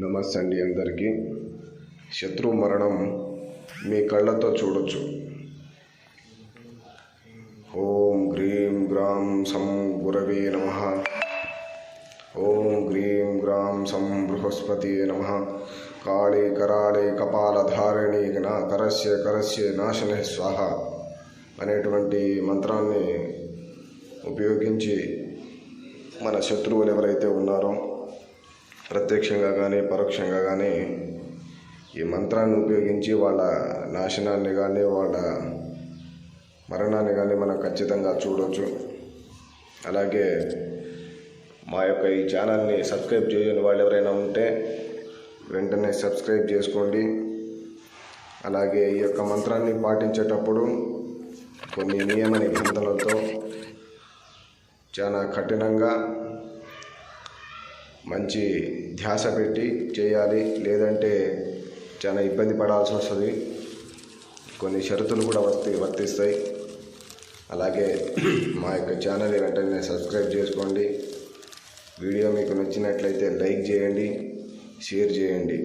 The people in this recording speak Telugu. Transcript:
నమస్తే అండి అందరికీ. శత్రు మరణం మీ కళ్ళతో చూడొచ్చు. ఓం గ్రీం గ్రాం సం గురవే నమ. ఓం గ్రీం గ్రాం సం బృహస్పతి నమ. కాళీ కరాళే కపాలధారిణి నా కరస్య కరస్య నాశనే స్వాహ అనేటువంటి మంత్రాన్ని ఉపయోగించి మన శత్రువులు ఎవరైతే ఉన్నారో ప్రత్యక్షంగా కానీ పరోక్షంగా కానీ ఈ మంత్రాన్ని ఉపయోగించి వాళ్ళ నాశనాన్ని కానీ వాళ్ళ మరణాన్ని కానీ మనం ఖచ్చితంగా చూడవచ్చు అలాగే మా యొక్క ఈ ఛానల్ని సబ్స్క్రైబ్ చేయని వాళ్ళు ఎవరైనా ఉంటే వెంటనే సబ్స్క్రైబ్ చేసుకోండి. అలాగే ఈ యొక్క మంత్రాన్ని పాటించేటప్పుడు కొన్ని నియమ నిబంధనలతో చాలా కఠినంగా మంచి ధ్యాస పెట్టి చేయాలి. లేదంటే చాలా ఇబ్బంది పడాల్సి వస్తుంది. కొన్ని షరతులు కూడా వర్తి వర్తిస్తాయి. అలాగే మా యొక్క ఛానల్ వెంటనే సబ్స్క్రైబ్ చేసుకోండి. వీడియో మీకు నచ్చినట్లయితే లైక్ చేయండి షేర్ చేయండి.